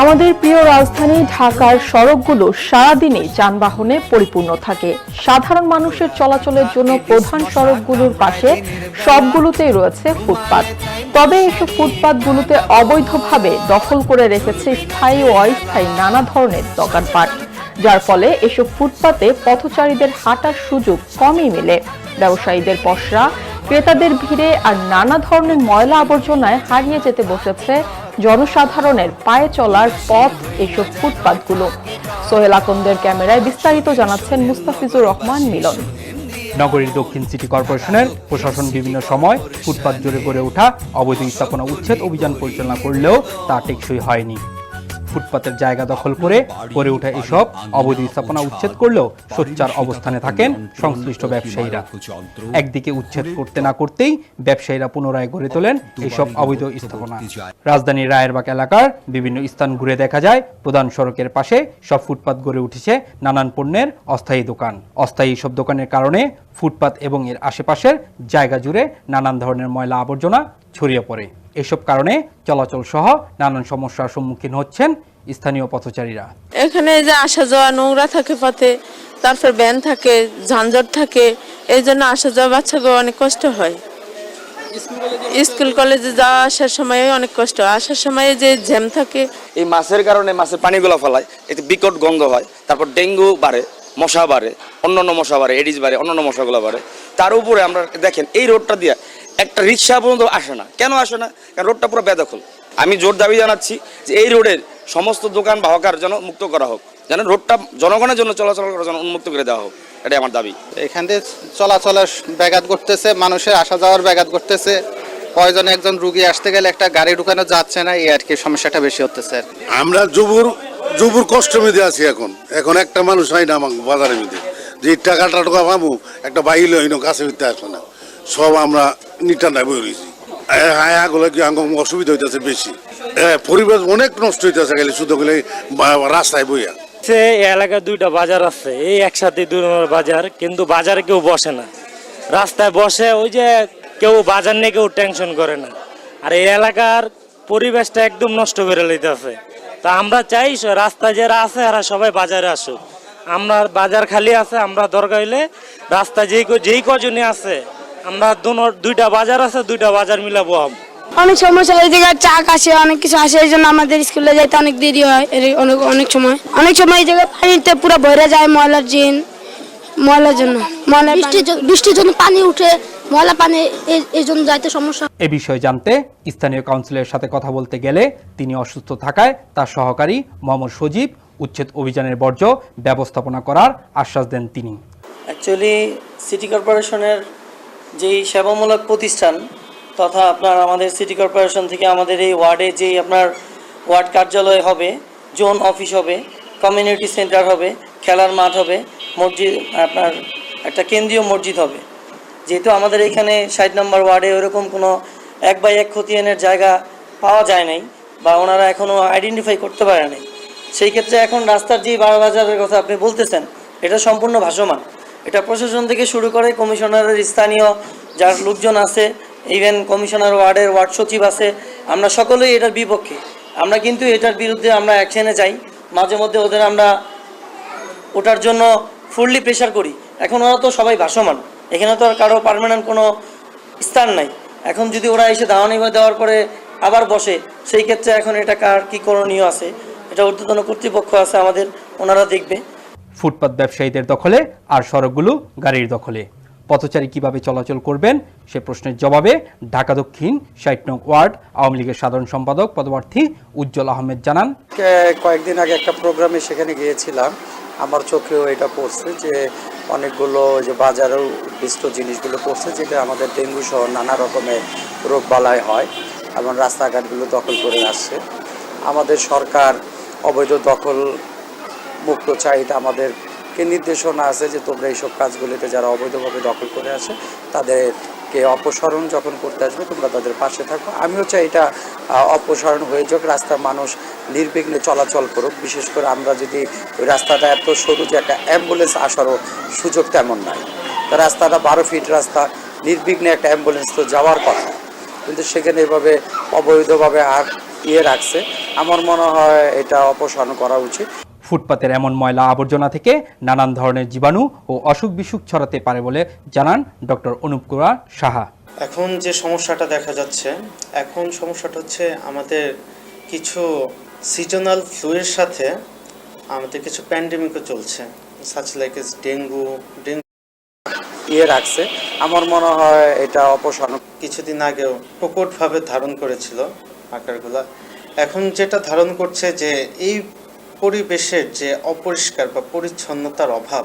আমাদের প্রিয় রাজধানী ঢাকার সড়কগুলো সারাদিনে যানবাহনে পরিপূর্ণ থাকে। সাধারণ মানুষের চলাচলের জন্য প্রধান সড়কগুলোর পাশে সবগুলোতেই রয়েছে ফুটপাত। তবে এসব ফুটপাতগুলোতে অবৈধভাবে দখল করে রেখেছে স্থায়ী ও অস্থায়ী নানা ধরনের দোকানপাট। যার ফলে এসব ফুটপাতে পথচারীদের হাঁটার সুযোগ কমই মেলে। ব্যবসায়ীদের পসরা ক্রেতাদের ভিড়ে আর নানা ধরনের ময়লা আবর্জনায় হারিয়ে যেতে বসেছে জনসাধারণের পায়ে চলার পথ এসব ফুটপাতগুলো। সোহেল আকন্দের ক্যামেরায় বিস্তারিত জানাচ্ছেন মুস্তাফিজুর রহমান মিলন। নগরীর দক্ষিণ সিটি কর্পোরেশনের প্রশাসন বিভিন্ন সময় ফুটপাত জুড়ে গড়ে ওঠা, অবৈধ স্থাপনা উচ্ছেদ অভিযান পরিচালনা করলেও তা টেকসই হয়নি। ফুটপাতের জায়গা দখল করে গড়ে ওঠা এসব অবৈধ স্থাপনা উচ্ছেদ করলেও সোচ্চার অবস্থানে থাকেন সংশ্লিষ্ট ব্যবসায়ীরা। একদিকে উচ্ছেদ করতে না করতেই ব্যবসায়ীরা পুনরায় গড়ে তোলেন এসব অবৈধ স্থাপনা। রাজধানীর রায়েরবাগ এলাকার বিভিন্ন স্থান ঘুরে দেখা যায়। প্রধান সড়কের পাশে সব ফুটপাত গড়ে উঠেছে নানান পণ্যের অস্থায়ী দোকান। অস্থায়ী সব দোকানের কারণে ফুটপাত এবং এর আশেপাশের জায়গা জুড়ে নানান ধরনের ময়লা আবর্জনা ছড়িয়ে পড়ে। এসব কারণে চলাচল সহ নানান সমস্যার সম্মুখীন হচ্ছেন স্থানীয় পথচারীরা। এখানে যে আসা যাওয়া নোংরা থাকে পথে তারপর ব্যান থাকে ঝাঞ্ঝট থাকে এই জন্য আসা যাওয়া বাচ্চাকে অনেক কষ্ট হয়। স্কুল কলেজে যাওয়া আসার সময় অনেক কষ্ট আসার সময় যে জ্যাম থাকে। এই মাছের কারণে মাছের পানিগুলো ফলায় এতে বিকট গন্ধ হয় তারপর ডেঙ্গু বাড়ে মশা বাড়ে অন্যান্য মশা বাড়ে এডিস বাড়ে অন্যান্য মশাগুলো বাড়ে। তার উপরে আমরা দেখেন এই রোডটা দিয়ে একটা রিক্সা পর্যন্ত আসে না। কেন আসে না? কারণ রোডটা পুরো বেদখল। আমি জোর দাবি জানাচ্ছি যে এই রোডের সমস্ত দোকান বা হকার যেন মুক্ত করা হোক। যেন রোডটা জনগণের জন্য চলাচল করার জন্য উন্মুক্ত করে দেওয়া হোক। এটাই আমার দাবি। এখান দিয়ে চলাচলের ব্যাঘাত ঘটতেছে মানুষের আসা যাওয়ার ব্যাঘাত ঘটতেছে। কয়জন একজন রুগী আসতে গেলে একটা গাড়ি ঢুকানো যাচ্ছে না এই আর কি সমস্যাটা বেশি হচ্ছে আর আমরা জুবুর জুবুর কষ্ট মেধে আছি এখন। এখন একটা মানুষ হয় না আমাকে বাজারের মধ্যে। যে টাকাটা টাকা পাবো একটা বাইলে হইনো কাছে হইতে আসে না। সব আমরা নিটান্ডায় বই রয়েছি। হ্যাঁ গুলো কি অসুবিধা হইতেছে বেশি। পরিবেশ অনেক নষ্ট হইতেছে গেলে শুধু গেলে রাস্তায় বইয়া। সে এলাকায় দুইটা বাজার আছে, এই একসাথে দুই নম্বর বাজার, কিন্তু বাজারে কেউ বসে না। রাস্তায় বসে ওই যে কেউ বাজার নিয়ে কেউ টেনশন করে না। আর এই এলাকার পরিবেশটা একদম নষ্ট করে লইতেছে। তা আমরা চাই রাস্তায় যারা আছে, এরা সবাই বাজারে আসুক। আমরা বাজার খালি আছে, আমরা দরকার হইলে রাস্তায় যেই যেই কজনই আছে আমরা দুইটা বাজার আছে দুইটা বাজার মিলাবো অনেক সমস্যা এই জায়গায় চাক আসে অনেক কিছু আসে এই জন্য আমাদের স্কুলে যাইতে অনেক দেরি হয় অনেক অনেক সময়। অনেক সময় এই জায়গায় পানিতে পুরো ভরে যায় ময়লার জিন ময়লার জন্য। ময়লা বৃষ্টির বৃষ্টির জন্য পানি উঠে ময়লা পানি এই জন্য যাইতে সমস্যা। এ বিষয়ে জানতে স্থানীয় কাউন্সিলের সাথে কথা বলতে গেলে তিনি অসুস্থ থাকায় তার সহকারী মোহাম্মদ সজীব উচ্ছেদ অভিযানের বর্জ্য ব্যবস্থাপনা করার আশ্বাস দেন তিনি। অ্যাকচুয়ালি সিটি কর্পোরেশনের যেই সেবামূলক প্রতিষ্ঠান তথা আপনার আমাদের সিটি কর্পোরেশন থেকে আমাদের এই ওয়ার্ডে যেই আপনার ওয়ার্ড কার্যালয় হবে, জোন অফিস হবে, কমিউনিটি সেন্টার হবে, খেলার মাঠ হবে, মসজিদ, আপনার একটা কেন্দ্রীয় মসজিদ হবে। যেহেতু আমাদের এখানে ষাট নম্বর ওয়ার্ডে ওরকম কোনো এক বাই এক খতিয়ানের জায়গা পাওয়া যায় নাই বা ওনারা এখনও আইডেন্টিফাই করতে পারে নাই। সেই ক্ষেত্রে এখন রাস্তার যে বারো বাজারের কথা আপনি বলতেছেন, এটা সম্পূর্ণ ভাসমান। এটা প্রশাসন থেকে শুরু করে কমিশনারের স্থানীয় যার লোকজন আছে ইভেন কমিশনার ওয়ার্ডের ওয়ার্ড সচিব আছে, আমরা সকলেই এটার বিপক্ষে। আমরা কিন্তু এটার বিরুদ্ধে আমরা অ্যাকশনে যাই, মাঝে মধ্যে ওদের আমরা ওটার জন্য ফুললি প্রেশার করি। এখন ওরা তো সবাই ভাসমান, এখানে তো আর কারও পার্মানেন্ট কোনো স্থান নাই। এখন যদি ওরা এসে দাওয়ানি দেওয়ার পরে আবার বসে, সেই ক্ষেত্রে এখন এটা কার কী করণীয় আছে, এটা ঊর্ধ্বতন কর্তৃপক্ষ আছে আমাদের, ওনারা দেখবে। ফুটপাত ব্যবসায়ীদের দখলে আর সড়কগুলো গাড়ির দখলে। পথচারী কীভাবে চলাচল করবেন সে প্রশ্নের জবাবে ঢাকা দক্ষিণ ষাট নং ওয়ার্ড আওয়ামী লীগের সাধারণ সম্পাদক পদপ্রার্থী উজ্জ্বল আহমেদ জানান কয়েকদিন আগে একটা প্রোগ্রামে সেখানে গিয়েছিলাম। আমার চোখেও এটা পড়ছে যে অনেকগুলো যে বাজারও বিষ্ট জিনিসগুলো পড়ছে যেটা আমাদের ডেঙ্গু সহ নানা রকমের রোগ বালাই হয় এবং রাস্তাঘাটগুলো দখল করে আসছে। আমাদের সরকার অবৈধ দখল মুক্ত চাহিদা আমাদেরকে নির্দেশনা আছে যে তোমরা এইসব কাজগুলিতে যারা অবৈধভাবে দখল করে আসে তাদেরকে অপসারণ যখন করতে আসবে, তোমরা তাদের পাশে থাকো। আমিও চাই এটা অপসারণ হয়ে যাক, রাস্তার মানুষ নির্বিঘ্নে চলাচল করুক। বিশেষ করে আমরা যদি রাস্তাটা এত সরু যে একটা অ্যাম্বুলেন্স আসারও সুযোগ তেমন নাই। তা রাস্তাটা বারো ফিট রাস্তা, নির্বিঘ্নে একটা অ্যাম্বুলেন্স তো যাওয়ার কথা। কিন্তু সেখানে এভাবে অবৈধভাবে আর ইয়ে রাখছে। আমার মনে হয় এটা অপসারণ করা উচিত। ফুটপাতের এমন ময়লা আবর্জনা থেকে নানান ধরনের জীবাণু ও অসুখ বিসুখ ছড়াতে পারে বলে জানান ডক্টর অনুপ কুমার সাহা। এখন যে সমস্যাটা দেখা যাচ্ছে, এখন সমস্যাটা হচ্ছে আমাদের কিছু সিজনাল ফ্লুয়ের সাথে আমাদের কিছু প্যান্ডেমিকও চলছে such like is dengue dengue ইয়ে রাখছে। আমার মনে হয় এটা অপসারণ কিছুদিন আগেও প্রকটভাবে ধারণ করেছিল আকারগুলা। এখন যেটা ধারণ করছে যে এই পরিবেশের যে অপরিষ্কার বা পরিচ্ছন্নতার অভাব